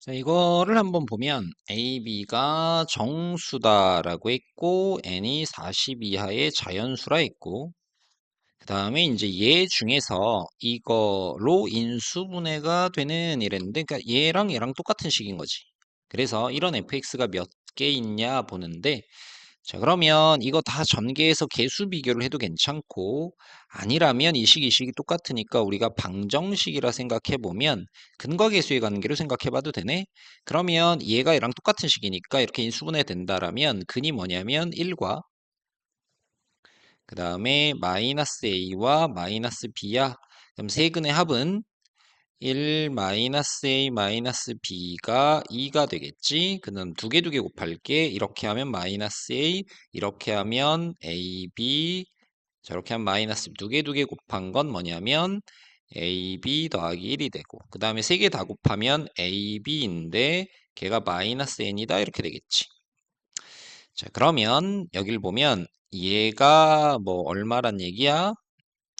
자, 이거를 한번 보면 AB가 정수다라고 했고 n이 40 이하의 자연수라 했고 그 다음에 이제 얘 중에서 이거로 인수분해가 되는 이랬는데 그러니까 얘랑 얘랑 똑같은 식인 거지. 그래서 이런 fx가 몇 개 있냐 보는데 자, 그러면 이거 다 전개해서 개수 비교를 해도 괜찮고 아니라면 이 식, 이 식이 똑같으니까 우리가 방정식이라 생각해 보면 근과 계수의 관계로 생각해 봐도 되네. 그러면 얘가 얘랑 똑같은 식이니까 이렇게 인수분해 된다라면 근이 뭐냐면 1과 그 다음에 마이너스 a와 마이너스 b야. 그럼 세 근의 합은 1 마이너스 a 마이너스 b가 2가 되겠지. 그는 두개 두 개 곱할게. 이렇게 하면 마이너스 a, 이렇게 하면 ab, 저렇게 하면 마이너스 두 개 두 개 곱한 건 뭐냐면 ab 더하기 1이 되고 그 다음에 세 개 다 곱하면 ab인데 걔가 마이너스 n이다 이렇게 되겠지. 자 그러면 여기를 보면 얘가 뭐 얼마란 얘기야?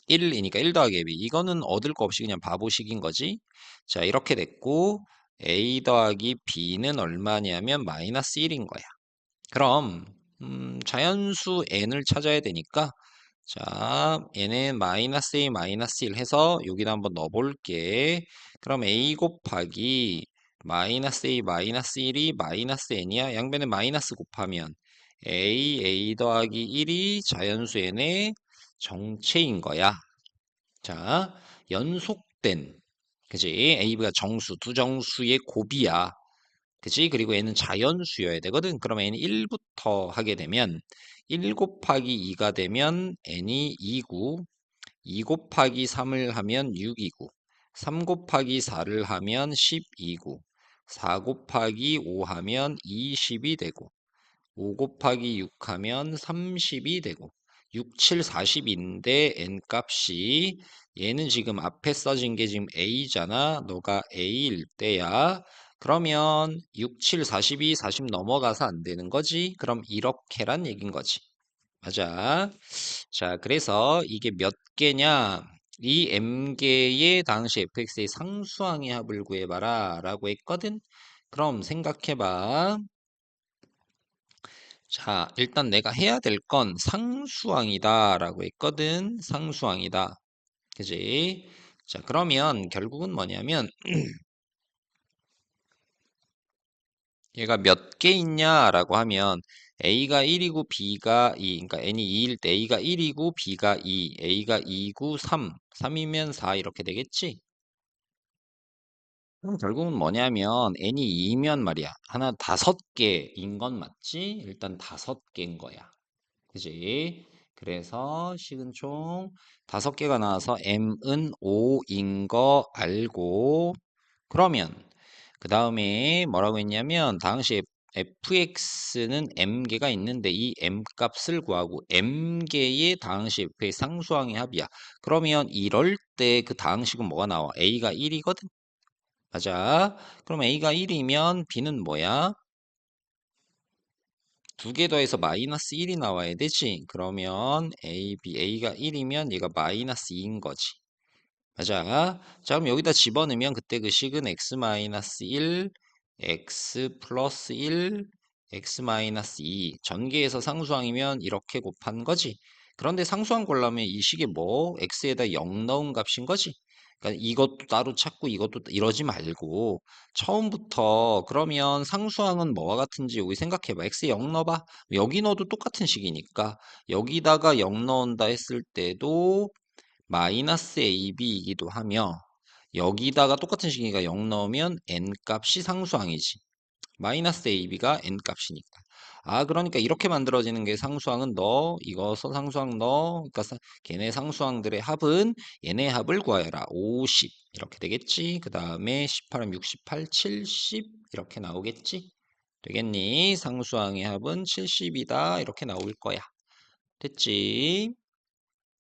1이니까 1 더하기 AB. 이거는 얻을 거 없이 그냥 바보식인 거지. 자, 이렇게 됐고, A 더하기 B는 얼마냐면 마이너스 1인 거야. 그럼, 음, 자연수 N을 찾아야 되니까, 자, N은 마이너스 A 마이너스 1 해서 여기다 한번 넣어볼게. 그럼 A 곱하기 마이너스 A 마이너스 1이 마이너스 N이야. 양변에 마이너스 곱하면 A, A 더하기 1이 자연수 N의 정체인 거야. 자, 연속된, 그지? AB가 정수, 두 정수의 곱이야. 그지? 그리고 N은 자연수여야 되거든. 그럼 N이 1부터 하게 되면 1 곱하기 2가 되면 N이 2구, 2 곱하기 3을 하면 6이고, 3 곱하기 4를 하면 12구, 4 곱하기 5 하면 20이 되고, 5 곱하기 6 하면 30이 되고, 6, 7, 40인데 n 값이 얘는 지금 앞에 써진 게 지금 a잖아. 너가 a일 때야. 그러면 6, 7, 42, 40 넘어가서 안 되는 거지. 그럼 이렇게란 얘긴 거지. 맞아. 자, 그래서 이게 몇 개냐? 이 m개의 당시 fx의 상수항의 합을 구해봐라 라고 했거든. 그럼 생각해봐. 자, 일단 내가 해야 될 건 상수항이다 라고 했거든. 상수항이다. 그지? 자, 그러면 결국은 뭐냐면 얘가 몇 개 있냐라고 하면 A가 1이고 B가 2, 그러니까 N이 2일 때 A가 1이고 B가 2, A가 2고 3, 3이면 4 이렇게 되겠지? 그럼 결국은 뭐냐면 n이 2면 말이야. 하나 다섯 개인 건 맞지? 일단 다섯 개인 거야. 그지? 그래서 식은 총 다섯 개가 나와서 m은 5인 거 알고 그러면 그 다음에 뭐라고 했냐면 당시 fx는 m개가 있는데 이 m 값을 구하고 m개의 당시 f의 상수항의 합이야. 그러면 이럴 때그 당식은 뭐가 나와? a가 1이거든. 맞아. 그럼 A가 1이면 B는 뭐야? 두 개 더해서 마이너스 1이 나와야 되지. 그러면 A, B, A가 1이면 얘가 마이너스 2인 거지. 맞아. 자, 그럼 여기다 집어넣으면 그때 그 식은 x 마이너스 1, x 플러스 1, x 마이너스 2. 전개해서 상수항이면 이렇게 곱한 거지. 그런데 상수항 골라면 이 식이 뭐? x에다 0 넣은 값인 거지. 그러니까 이것도 따로 찾고 이것도 이러지 말고 처음부터 그러면 상수항은 뭐와 같은지 여기 생각해봐. x에 0 넣어봐. 여기 넣어도 똑같은 식이니까 여기다가 0 넣는다 했을 때도 마이너스 ab이기도 하며 여기다가 똑같은 식이니까 0 넣으면 n 값이 상수항이지. 마이너스 ab가 n 값이니까. 아 그러니까 이렇게 만들어지는 게 상수항은 너 이거서 상수항 너 그러니까 걔네 상수항들의 합은 얘네 합을 구하여라. 50 이렇게 되겠지? 그 다음에 18은 68 70 이렇게 나오겠지? 되겠니? 상수항의 합은 70이다. 이렇게 나올 거야. 됐지